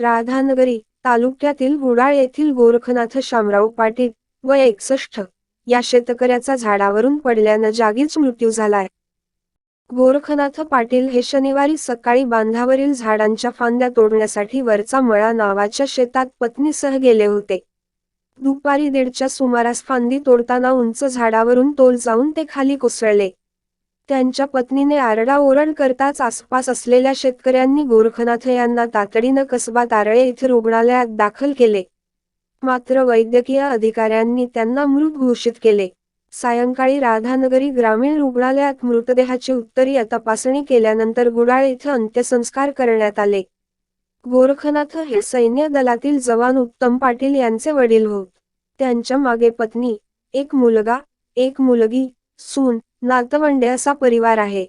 राधानगरी तालुक्यातील गुडाळ येथील गोरखनाथ शामराव पाटील व एकसष्ट या शेतकऱ्याचा झाडावरून पडल्यानं जागीच मृत्यू झालाय. गोरखनाथ पाटील हे शनिवारी सकाळी बांधावरील झाडांच्या फांद्या तोडण्यासाठी वरचा मळा नावाच्या शेतात पत्नीसह गेले होते. दुपारी दीडच्या सुमारास फांदी तोडताना उंच झाडावरून तोल जाऊन ते खाली कोसळले. त्यांच्या पत्नीने आरडाओरड करताच आसपास असलेल्या शेतकऱ्यांनी गोरखनाथ यांना तातडीनं कसबा तारळे येथे रुग्णालयात दाखल केले. मात्र वैद्यकीय अधिकाऱ्यांनी त्यांना मृत घोषित केले. सायंकाळी राधानगरी ग्रामीण रुग्णालयात मृतदेहाची उत्तरीय तपासणी केल्यानंतर गुडाळ येथे अंत्यसंस्कार करण्यात आले. गोरखनाथ हे सैन्य दलातील जवान उत्तम पाटील यांचे वडील होत. त्यांच्या मागे पत्नी एक मुलगा एक मुलगी सून नातवंडे असा परिवार आहे.